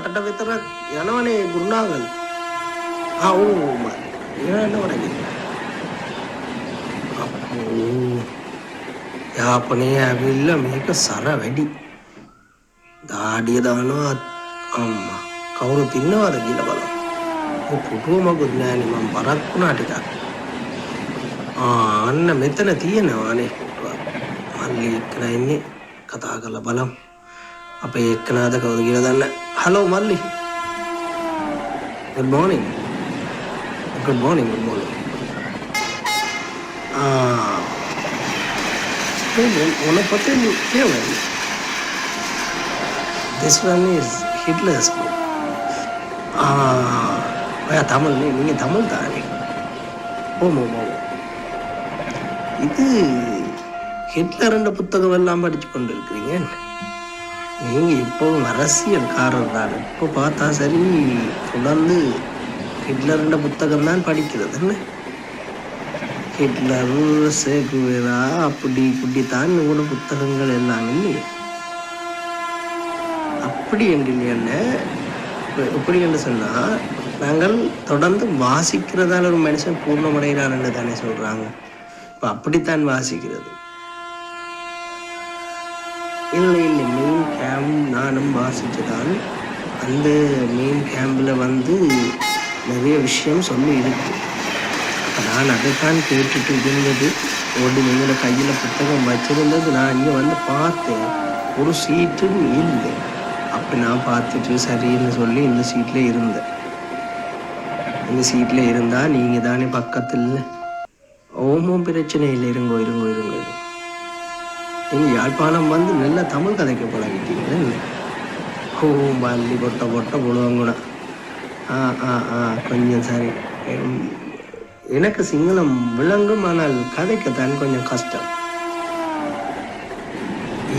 රටට විතරක් යනවනේ ගුරුනාගල්. අවුම එන්න වඩග යාපනය ඇවිල්ල මේක සර වැඩි. දාඩිය දානවා අම්ම. කවුරු තින්නවාද කියල බල පුටුවමකුත් නෑන මම පරක් වුණා ටිකක්. ආ, අන්න මෙතන තියෙනවානේ. මල්ලි එක්කන ඉන්නේ. කතා කරලා බලමු. අපේ එක්කනාද කවුද කියලා දන්න. ஹலோ மல்லி good morning good morning good morning உன்னை பற்றி நீ கேவல் this one is Hitler's Tamil நீங்கள் தமிழ் தானே? ஓம் ஓம் ஓம் இது ஹிட்லர் என்ற புத்தகம் எல்லாம் படித்து கொண்டு இருக்கிறீங்க நீங்க இப்போவும் அரசியல்காரர் தான். இப்போ பார்த்தா சரி தொடர்ந்து ஹிட்லருட புத்தகம் தான் படிக்கிறது. என்ன? ஹிட்லர் சேகுவேரா அப்படி இப்படி தான் உங்களோட புத்தகங்கள் எல்லாம் இல்லையே அப்படி என்று என்ன? எப்படி என்று சொன்னா நாங்கள் தொடர்ந்து வாசிக்கிறதால ஒரு மனுஷன் பூர்ணமடைகிறான் என்று தானே சொல்றாங்க. இப்போ அப்படித்தான் வாசிக்கிறது. இல்லை இல்லை. மெயின் நானும் வாசித்ததால் அந்த மெயின் கேம்பில் வந்து நிறைய விஷயம் சொல்லி இருக்கு. அப்போ நான் அதைத்தான் கேட்டுட்டு இருந்தது. ஓடி எங்களோட கையில் புத்தகம் வச்சிருந்தது. நான் இங்கே வந்து பார்த்தேன். ஒரு சீட்டும் இல்லை. அப்படி நான் பார்த்துட்டு சரின்னு சொல்லி இந்த சீட்டில் இருந்தேன். இந்த சீட்டில் இருந்தால் நீங்கள் தானே பக்கத்தில். ஓமும் பிரச்சனை இல்லை இருங்கோ இருங்கோ இருங்கோ. நீங்கள் யாழ்ப்பாணம் வந்து நல்ல தமிழ் கதைக்கு பழகிட்டீங்களே? ஹோம் பள்ளி பொட்ட பொட்ட போடுவாங்கண்ணா ஆ ஆ ஆ கொஞ்சம் சரி. எனக்கு சிங்களம் விளங்கும் ஆனால் கதைக்குத்தான் கொஞ்சம் கஷ்டம்.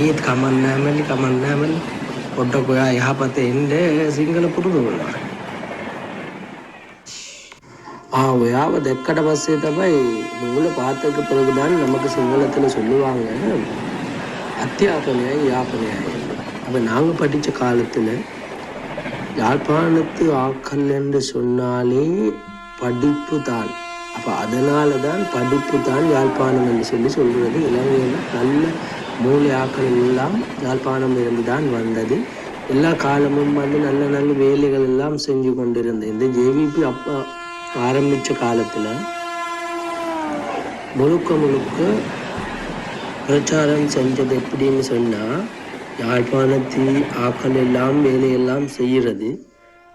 ஈத் கமன் நேமல் கமன் நேமல் பொட்ட குயா யாபத்தை என்று சிங்கள புரிந்து கொள்வார் ஆ யாவது எக்கடை பஸ் தப்பாய் உங்களை பார்த்ததுக்கு பிறகுதான் நமக்கு சிங்களத்தில் சொல்லுவாங்க. அத்தியாபனையாய் யாப்பனையாய் அப்போ நாங்கள் படித்த காலத்தில் யாழ்ப்பாணத்து ஆக்கல் என்று சொன்னாலே படிப்பு தான். அப்போ அதனால தான் படிப்பு தான் யாழ்ப்பாணம் என்று சொல்லி சொல்கிறது இலங்கையில் நல்ல மூளை ஆக்கள் எல்லாம் யாழ்ப்பாணம் இருந்து தான் வந்தது. எல்லா காலமும் வந்து நல்ல நல்ல வேலைகள் எல்லாம் செஞ்சு கொண்டிருந்தது இந்த ஜேவிபி அப்போ ஆரம்பித்த காலத்தில் முழுக்க முழுக்க பிரச்சாரம் செஞ்சது எப்படின்னு சொன்னால் யாழ்ப்பாணத்து ஆக்கள் எல்லாம் வேலையெல்லாம் செய்கிறது.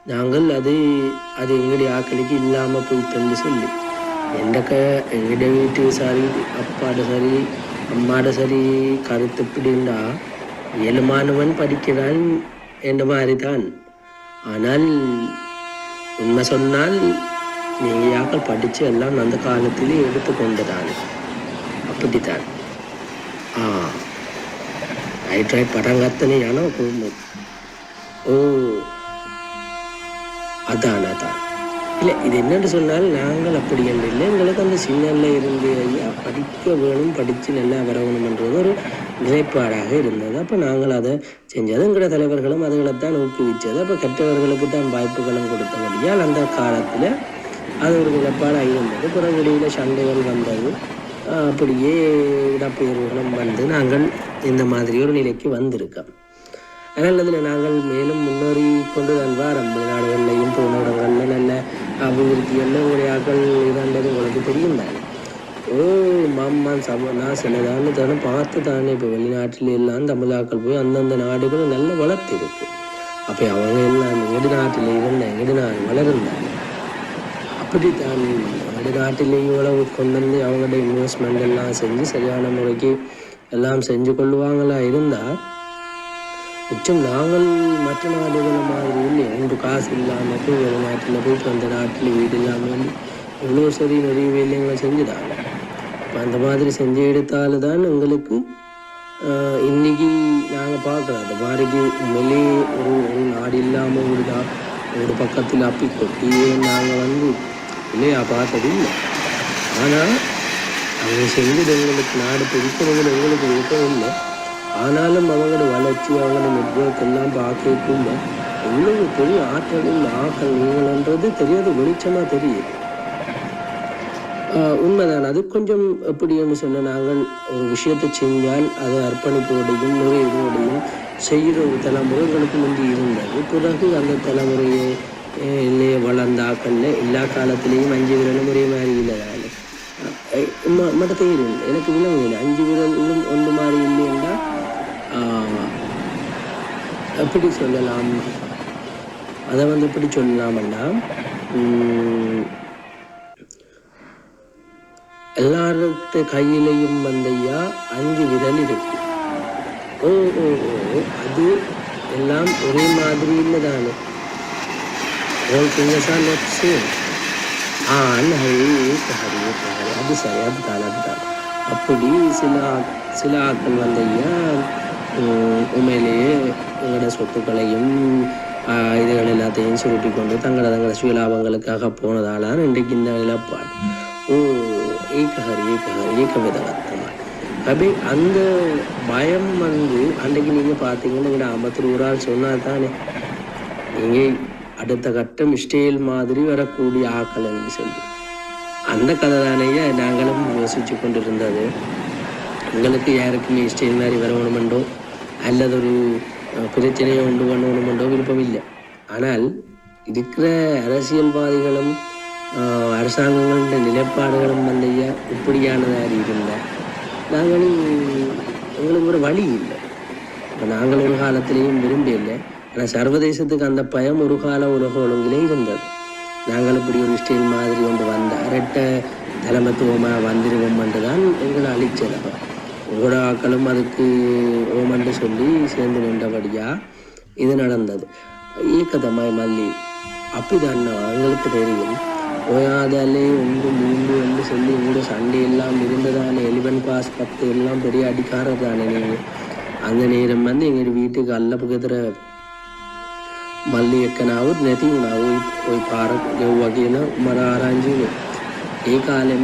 நாங்கள் அது அது எங்களுடைய ஆக்களுக்கு இல்லாமல் போயிட்டோம்னு சொல்லி. எந்தக்க எங்களுடைய வீட்டு சரி அப்பாட சரி அம்மாட சரி கருத்து எப்படின்னா இயலுமானவன் படிக்கிறான் என்ற மாதிரி தான் ஆனால் உண்மை சொன்னால் நீங்கள் யாக்கள் படித்து எல்லாம் அந்த காலத்திலே எடுத்துக்கொண்டதான் அப்படித்தான். ஆ. ரைட் ரைட் படம் கத்தனே யானோ குடும்பம் ஓ. அதான் அதான் இல்லை இது என்னென்னு சொன்னால் நாங்கள் அப்படி என்று இல்லை. எங்களுக்கு அந்த சின்னல்ல இருந்து ஐயா படிக்க வேணும் படித்து நல்லா வரணுமன்றது ஒரு நிலைப்பாடாக இருந்தது. அப்போ நாங்கள் அதை செஞ்சது. எங்களோட தலைவர்களும் அதுகளை தான் ஊக்குவிச்சது அப்போ கற்றவர்களுக்கு தான் வாய்ப்புகளும் கொடுத்தபடியால் அந்த காலத்தில் அது ஒரு நிலைப்பாடாக இருந்தது. பிறகு சண்டைகள் வந்தது. அப்படியே இடப்பெயர்வுகளும் வந்து நாங்கள் இந்த மாதிரி ஒரு நிலைக்கு வந்திருக்கோம். அதனால் அதில் நாங்கள் மேலும் முன்னேறி கொண்டு தான் வாரம். வெளிநாடுகள்லையும் போன இடங்களில் நல்ல அபிவிருத்தி எல்லாம் உரையாக்கள் இதாண்டது உங்களுக்கு தெரியும் தானே? ஓ மாமான் சம நான் சில தானே பார்த்து தானே இப்போ வெளிநாட்டில் எல்லாம் தமிழாக்கள் போய் அந்தந்த நாடுகளும் நல்ல வளர்த்து இருக்கு அப்போ அவங்க எல்லாம் எங்கடி நாட்டில் இருந்த எங்கடி வளர்ந்தாங்க. அப்படித்தான் வெளிநாட்டிலேயும் இவ்வளவு கொண்டு வந்து அவங்களோட இன்வெஸ்ட்மெண்ட் எல்லாம் செஞ்சு சரியான முறைக்கு எல்லாம் செஞ்சு கொள்ளுவாங்களா இருந்தால் மிச்சம் நாங்கள் மற்ற நாடுகள் மாதிரி இல்லை ஒன்று காசு இல்லாமல் போய் வெளிநாட்டில் போயிட்டு அந்த நாட்டில் வீடு இல்லாமல் எவ்வளோ சரி நிறைய வேலைங்களை செஞ்சுட்டாங்க இப்போ அந்த மாதிரி செஞ்சு எடுத்தால் தான் எங்களுக்கு இன்றைக்கி இன்னைக்கு நாங்கள் பார்க்குறோம். அந்த மாதிரிக்கு உண்மையிலேயே ஒரு ஒரு நாடு இல்லாமல் ஒரு ஒரு பக்கத்தில் அப்பி கொட்டியே நாங்கள் வந்து இல்லையா பார்த்தது இல்லை. ஆனால் அவங்க செஞ்சது எங்களுக்கு நாடு பிடிக்கிறது எங்களுக்கு விருப்பம் இல்லை. ஆனாலும் அவங்களோட வளர்ச்சி அவங்களோட நெட்ஒர்க் எல்லாம் பார்க்கக்குள்ள எவ்வளவு பெரிய ஆற்றலும் ஆக்கள் நீங்கள்ன்றது தெரியாது வெளிச்சமாக தெரியுது. ஆஹ் உண்மைதான். அது கொஞ்சம் எப்படின்னு சொன்ன நாங்கள் ஒரு விஷயத்தை செஞ்சால் அது அர்ப்பணிப்போடையும் நிறைவோடையும் செய்கிற ஒரு தலைமுறை எங்களுக்கு முந்தி இருந்தது. பிறகு அந்த தலைமுறையை அஹ் இல்லையே வளர்ந்த எல்லா காலத்துலேயும் அஞ்சு விரலும் ஒரே மாதிரி இல்லைதான் தான் மட்டும் இல்லை எனக்கு விளங்கல அஞ்சு விரலும் ஒன்று மாதிரி இல்லைன்னா எப்படி சொல்லலாம் அதை வந்து எப்படி சொல்லலாம்னா உம், எல்லார்கிட்ட கையிலையும் வந்தையா அஞ்சு விரல் இருக்கு ஓ ஓ ஓ அது எல்லாம் ஒரே மாதிரி இல்லை தானே all fingers are not same ஆ ஹரி ஹரி ஹரி அது சரி அது தான் அப்படி சில சில ஆக்கள் வந்தையா உம், உண்மையிலேயே எங்களோட சொத்துக்களையும் இதுகள் எல்லாத்தையும் சுருட்டி கொண்டு தங்களோட தங்கள சுயலாபங்களுக்காக போனதாலான இன்றைக்கு இந்த இழப்பாள் ஓ ஏக்கஹரி ஏக்கஹரி ஏக விதவத்தமா அப்படி அந்த பயம் வந்து அன்றைக்கு நீங்கள் பார்த்தீங்கன்னா எங்களோட ஐம்பத்தி ஒரு ஆள் சொன்னால் தானே நீங்கள் அடுத்த கட்டம் இஸ்ரேல் மாதிரி வரக்கூடிய ஆக்கள் என்று சொல்லி அந்த கதை தானேயே நாங்களும் யோசிச்சு கொண்டிருந்தது. எங்களுக்கு யாருக்குமே இஸ்ரேல் மாதிரி வரணுமெண்டோ அல்லது ஒரு பிரச்சனையை உண்டு பண்ணணுமெண்டோ விருப்பம் இல்லை ஆனால் இருக்கிற அரசியல்வாதிகளும் அஹ், அரசாங்கங்களின் நிலைப்பாடுகளும் வந்து இப்படியானதாக இருந்தால் நாங்களும் எங்களுக்கு ஒரு வழி இல்லை. இப்போ நாங்கள் ஒரு காலத்திலையும் விரும்பி ஆனால் சர்வதேசத்துக்கு அந்த பயம் ஒரு கால உலக ஒழுங்கிலே இருந்தது. நாங்கள் இப்படி ஒரு ஸ்டைல் மாதிரி ஒன்று வந்த அரட்ட தலைமத்துவமாக வந்துடுவோம் என்று தான் எங்களை அழிச்சது அப்போ உங்களோட ஆக்களும் அதுக்கு ஓமன்று சொல்லி சேர்ந்து நின்றபடியாக இது நடந்தது. ஏக்கதமாய் மல்லி அப்படிதான் எங்களுக்கு தெரியும். ஓயாதாலே ஒன்று மூன்று என்று சொல்லி உங்களோட சண்டை எல்லாம் இருந்ததானே. எலிவன் பாஸ் பத்து எல்லாம் பெரிய அடிக்காரர் தானே நீங்கள் அந்த நேரம் வந்து எங்கள் வீட்டுக்கு அல்ல பக்கத்தில் මල්ලි එක්කනාවත් නැති වුණා ඔයි ඔයි පාර ගෙව්වා කියන මර ආරංචිනේ ඒ කාලෙම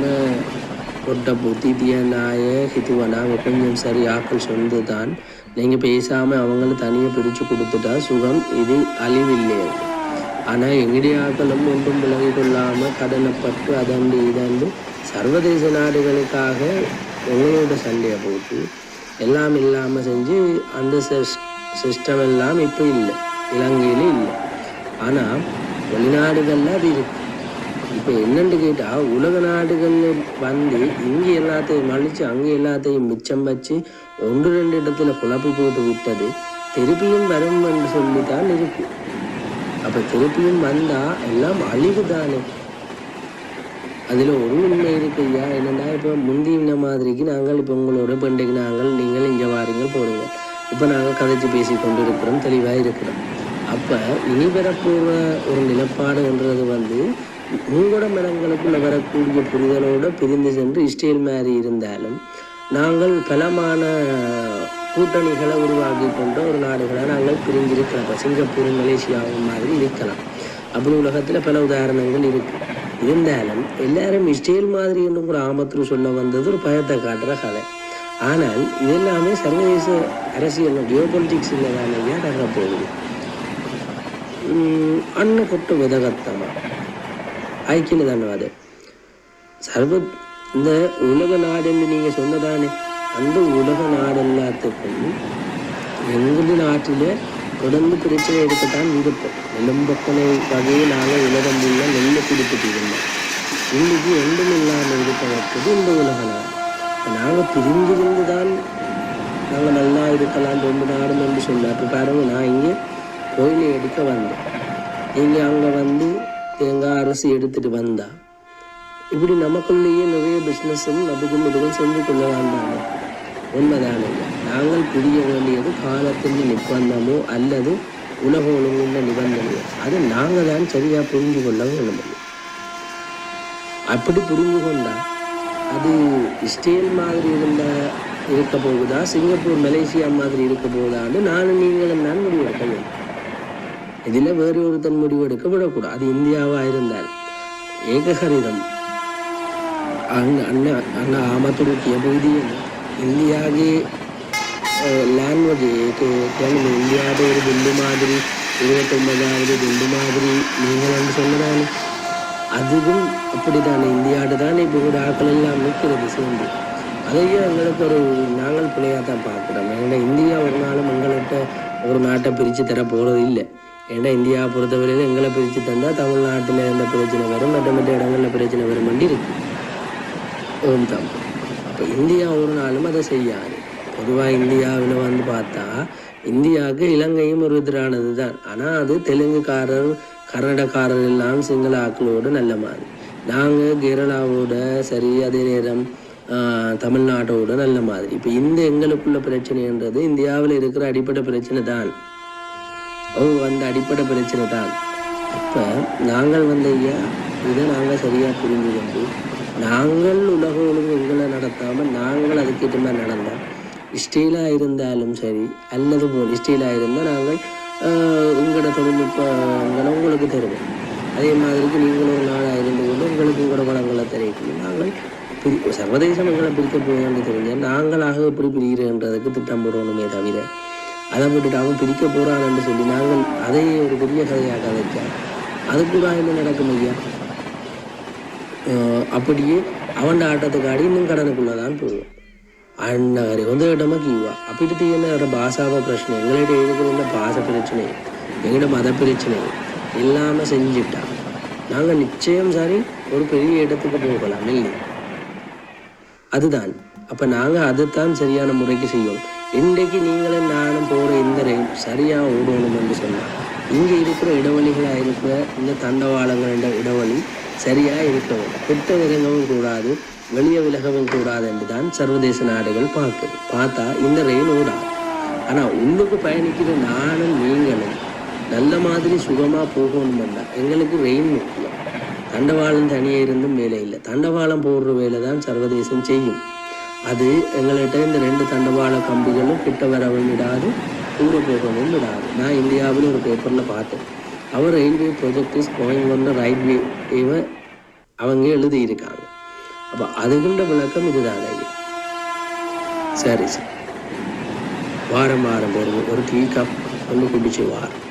පොඩ්ඩ புத்தி தியனாய ஹித்துவனாங்க கொஞ்சம் சரி ஆக்கள் சொந்ததான் நீங்கள் பேசாமல் அவங்கள தனியாக பிரித்து கொடுத்துட்டா சுகம் இது அழிவில்லை ஆனால் எங்களுடைய ஆக்களும் ஒன்றும் விலகி கொள்ளாமல் கடனைப்பட்டு அதண்டு இதண்டு சர்வதேச நாடுகளுக்காக உங்களோட சண்டையை போட்டு எல்லாம் இல்லாமல் செஞ்சு அந்த சிஸ்டம் எல்லாம் இப்போ இல்லை இலங்கையில இல்லை. ஆனால் வெளிநாடுகளில் அது இருக்கு. இப்போ என்னன்னு கேட்டால் உலக நாடுகளில் வந்து இங்கே எல்லாத்தையும் மலிச்சு அங்கே எல்லாத்தையும் மிச்சம் வச்சு ஒன்று ரெண்டு இடத்துல குழப்பி போட்டு விட்டது திருப்பியும் வரும் என்று சொல்லித்தான் இருக்கு. அப்போ திருப்பியும் வந்தால் எல்லாம் அழிவு தானே அதில் ஒரு உண்மை இருக்கு ஐயா என்னென்னா இப்போ முந்தின மாதிரிக்கு நாங்கள் இப்போ உங்களோட பண்டிகை நாங்கள் நீங்கள் இங்கே வாருங்கள் போடுங்க இப்போ நாங்கள் கதைச்சு பேசி கொண்டு இருக்கிறோம் தெளிவாக இருக்கிறோம். அப்போ இனி வரப்போகிற ஒரு நிலப்பாடுன்றது வந்து உங்களோட மனங்களுக்குள்ள வரக்கூடிய புரிதலோடு பிரிந்து சென்று இஸ்ரேல் மாதிரி இருந்தாலும் நாங்கள் பலமான கூட்டணிகளை உருவாக்கி கொண்ட ஒரு நாடுகளை நாங்கள் பிரிஞ்சிருக்கலாம் இப்போ சிங்கப்பூர் மலேசியாவும் மாதிரி இருக்கலாம். அப்படி உலகத்தில் பல உதாரணங்கள் இருக்குது இருந்தாலும் எல்லாரும் இஸ்ரேல் மாதிரி என்று ஒரு ஆமத்துரு சொல்ல வந்தது ஒரு பயத்தை காட்டுற கதை. ஆனால் இதெல்லாமே சர்வதேச அரசியல் ஜியோ பொலிட்டிக்ஸ் இல்லை தானே நடக்க போகுது. අන්න கொட்டு වෙදගත්තම අයි කියන அது சர்வ இந்த உலக நாடுன்னு நீங்கள் சொன்னதானே அந்த உலக நாடு எல்லாத்துக்கும் எங்கள் நாட்டில் தொடர்ந்து பிரச்சனை இருக்கத்தான் இருக்கும் நிலம்பக்கனை வகையை நாங்கள் உலகம் உள்ள நெல் கொடுத்துட்டு இருந்தோம் இன்றைக்கு ஒன்றும் இல்லாமல் இருப்பதற்கு இந்த உலக நாடு நாங்கள் பிரிஞ்சிருந்து தான் நாங்கள் நல்லா இருக்கலாம் ரொம்ப நாடும் என்று சொன்னார் இப்போ பாருங்கள் நான் இங்கே கோயிலை எடுக்க வந்தேன். நீங்கள் அங்கே வந்து தேங்காய் அரசு எடுத்துட்டு வந்தா. இப்படி நமக்குள்ளேயே நிறைய பிஸ்னஸும் அதுக்கும் இதுவும் செஞ்சு கொள்ள வேண்டாமே உண்மைதானே? நாங்கள் புரிய வேண்டியது காலத்தின் நிர்பந்தமோ அல்லது உலக ஒழுங்குள்ள நிபந்தனையோ. அது நாங்கள் தான் சரியாக புரிந்து கொள்ள வேண்டும். அப்படி புரிந்து கொண்டா அது இஸ்ரேல் மாதிரி இருந்த இருக்க போகுதா? சிங்கப்பூர் மலேசியா மாதிரி இருக்க போகுதான்னு நானும் நீங்களும் தான் முடிவு இதில் வேறு ஒருத்தன் முடிவெடுக்க விடக்கூடாது. அது இந்தியாவாக இருந்தால் ஏகஹரிதம் அண்ணா அண்ணா ஆமத்துடைய பகுதியில் இந்தியாவே ലാംഗ്വേജ് കേൾക്കുന്നത് ഇന്ത്യയുടെ ഒരു ബില്ല് മാതിരി ഇരുപത്തൊമ്പതാവത് ബില്ല് മാതിരി നീങ്ങളെന്ന് சொன்னதானே? அதுவும் அப்படித்தானே? இந்தியாவோட தானே இப்போ கூட ஆக்கள் எல்லாம் நிற்கிறது சேர்ந்து. அதையே எங்களுக்கு ஒரு நாங்கள் பிள்ளையாக தான் பார்க்குறோம். எங்களை இந்தியா ஒரு நாளும் எங்கள்கிட்ட ஒரு நாட்டை பிரித்து தர போகிறது இல்லை ஏன்னா இந்தியாவை பொறுத்தவரையில் எங்களை பிரித்து தந்தால் தமிழ்நாட்டில் எந்த பிரச்சனை வரும்? மற்ற மற்ற இடங்களில் பிரச்சனை வரும் வண்டி இருக்கு. ஓம் தான் அப்போ இந்தியா ஒரு நாளும் அதை செய்யாது. பொதுவாக இந்தியாவில் வந்து பார்த்தா இந்தியாவுக்கு இலங்கையும் ஒரு எதிரானது தான். ஆனால் அது தெலுங்குக்காரர் கன்னடக்காரர் எல்லாம் சிங்கள ஆக்களோடு நல்ல மாதிரி. நாங்கள் கேரளாவோட சரி அதே நேரம் ஆஹ், தமிழ்நாட்டோட நல்ல மாதிரி. இப்போ இந்த எங்களுக்குள்ள பிரச்சனைன்றது இந்தியாவில் இருக்கிற அடிப்படை பிரச்சனை தான். அவங்க அந்த அடிப்படை பிரச்சனை தான். அப்போ நாங்கள் வந்த ஐயா இதை நாங்கள் சரியாக புரிந்து கொண்டு நாங்கள் உலக ஒழுங்கு எங்களை நடத்தாமல் நாங்கள் அதுக்கேற்ற மாதிரி நடந்தோம். ஸ்டீலாக இருந்தாலும் சரி அல்லது போல் ஸ்டீலாக இருந்தால் நாங்கள் உங்களோட தொழில்நுட்பங்களை உங்களுக்கு தருவோம் அதே மாதிரிக்கு நீங்களும் ஒரு நாளாக இருந்து கொண்டு உங்களுக்கு உங்களோட வளங்களை தெரிவிக்கணும். நாங்கள் பிரி சர்வதேசம் எங்களை பிரிக்க போகணும்னு தெரிஞ்சால் நாங்களாக எப்படி பிரிகிறேன்றதுக்கு திட்டம் போடணுமே தவிர அதை விட்டுட்டு அவன் பிரிக்க போறான்னு சொல்லி நாங்கள் அதை ஒரு பெரிய கதையாக கதைச்சா அது கூட என்ன நடக்கும் ஐயா? அப்படியே அவன் ஆட்டத்துக்காடி இன்னும் கடனுக்குள்ளே தான் போவோம் அண்ணகரை வந்து இடமா கீவா? அப்படி என்ன பாசாவ பிரச்சனை? எங்கள்கிட்ட இருக்கிற பாச பிரச்சனை? எங்கள்கிட்ட மத பிரச்சனை? இல்லாமல் செஞ்சுட்டா. நாங்கள் நிச்சயம் சாரி ஒரு பெரிய இடத்துக்கு போகலாம் இல்லை அதுதான். அப்போ நாங்கள் அதுதான் சரியான முறைக்கு செய்வோம். இன்றைக்கு நீங்களும் நானும் போகிற இந்த ரயில் சரியாக ஓடணும் என்று சொன்னார். இங்கே இருக்கிற இடைவெளிகளாக இருக்கிற இந்த தண்டவாளங்கள இடைவெளி சரியாக இருக்கவும் கிட்ட இறங்கவும் கூடாது வெளியே விலகவும் கூடாது என்று தான் சர்வதேச நாடுகள் பார்க்குது. பார்த்தா இந்த ரயில் ஓடாது. ஆனால் உள்ளுக்கு பயணிக்கிற நானும் நீங்களும் நல்ல மாதிரி சுகமாக போகணுமெண்டா எங்களுக்கு ரெயின் முக்கியம். தண்டவாளம் தனியாக இருந்தும் வேலை இல்லை. தண்டவாளம் போடுற வேலை தான் சர்வதேசம் செய்யும். அது எங்கள்கிட்ட இந்த ரெண்டு தண்டவாள கம்பிகளும் கிட்ட வரவும் விடாது தூர போகவும் விடாது. நான் இந்தியாவில் ஒரு பேப்பரில் பார்த்தேன். அவர் railway project is going railway right அவங்க எழுதியிருக்காங்க. அப்போ அதுகின்ற விளக்கம் இதுதான்? சரி சார். வாரம் வாரம் ஒரு ஒரு டீ கப் ஒன்று குடிச்சு வாரம்